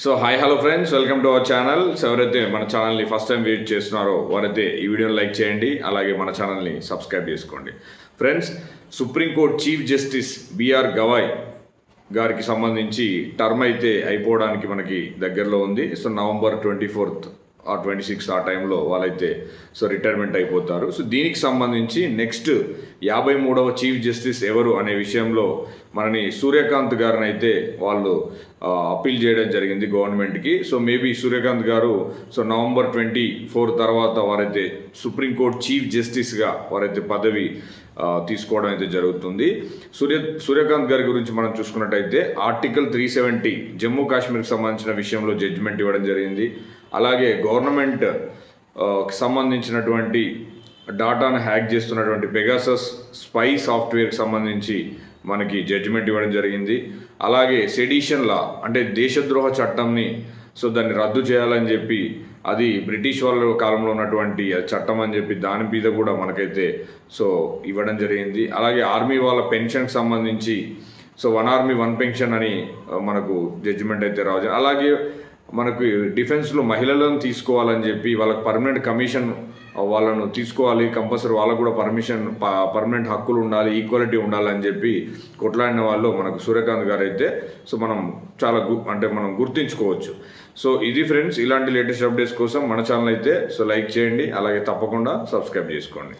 So hi hello friends welcome to our channel so ఎవరైతే మన ఛానల్ని ఫస్ట్ టైం విజిట్ చేస్తున్నారో వారైతే ఈ వీడియోని లైక్ చేయండి. అలాగే మన ఛానల్ని సబ్స్క్రైబ్ చేసుకోండి. Friends supreme court chief justice BR Gavai గారికి సంబంధించి టర్మ్ అయితే అయిపోవడానికి మనకి దగ్గరలో ఉంది. సో నవంబర్ ట్వంటీ ఫోర్త్ ఆ ట్వంటీ సిక్స్ ఆ టైంలో వాళ్ళైతే సో రిటైర్మెంట్ అయిపోతారు. సో దీనికి సంబంధించి నెక్స్ట్ యాభై మూడవ చీఫ్ జస్టిస్ ఎవరు అనే విషయంలో మనని సూర్యకాంత్ గారిని అయితే వాళ్ళు అప్పీల్ చేయడం జరిగింది గవర్నమెంట్కి. సో మేబీ సూర్యకాంత్ గారు సో నవంబర్ ట్వంటీ ఫోర్ తర్వాత వారైతే సుప్రీంకోర్టు చీఫ్ జస్టిస్గా వారైతే పదవి తీసుకోవడం అయితే జరుగుతుంది. సూర్య సూర్యకాంత్ గారి గురించి మనం చూసుకున్నట్టయితే ఆర్టికల్ త్రీ సెవెంటీ జమ్మూ కాశ్మీర్కి సంబంధించిన విషయంలో జడ్జిమెంట్ ఇవ్వడం జరిగింది. అలాగే గవర్నమెంట్ సంబంధించినటువంటి డాటాను హ్యాక్ చేస్తున్నటువంటి పెగాసస్ స్పై సాఫ్ట్వేర్కి సంబంధించి మనకి జడ్జిమెంట్ ఇవ్వడం జరిగింది. అలాగే సెడిషన్ లా అంటే దేశద్రోహ చట్టంని సో దాన్ని రద్దు చేయాలని చెప్పి అది బ్రిటిష్ వాళ్ళ కాలంలో ఉన్నటువంటి చట్టం అని చెప్పి దాని మీద కూడా మనకైతే సో ఇవ్వడం జరిగింది. అలాగే ఆర్మీ వాళ్ళ పెన్షన్కి సంబంధించి so one army one pension అని మనకు జడ్జిమెంట్ అయితే రావచ్చు అలాగే మనకు డిఫెన్స్లో మహిళలను తీసుకోవాలని చెప్పి వాళ్ళకి పర్మనెంట్ కమిషన్ వాళ్ళను తీసుకోవాలి. కంపల్సరీ వాళ్ళకు కూడా పర్మిషన్ పర్మనెంట్ హక్కులు ఉండాలి ఈక్వాలిటీ ఉండాలని చెప్పి కొట్లాడిన వాళ్ళు మనకు సూర్యకాంత్ గారు అయితే సో మనం చాలా గు అంటే మనం గుర్తించుకోవచ్చు. సో ఇది ఫ్రెండ్స్ ఇలాంటి లేటెస్ట్ అప్డేట్స్ కోసం మన ఛానల్ అయితే సో లైక్ చేయండి. అలాగే తప్పకుండా సబ్స్క్రైబ్ చేసుకోండి.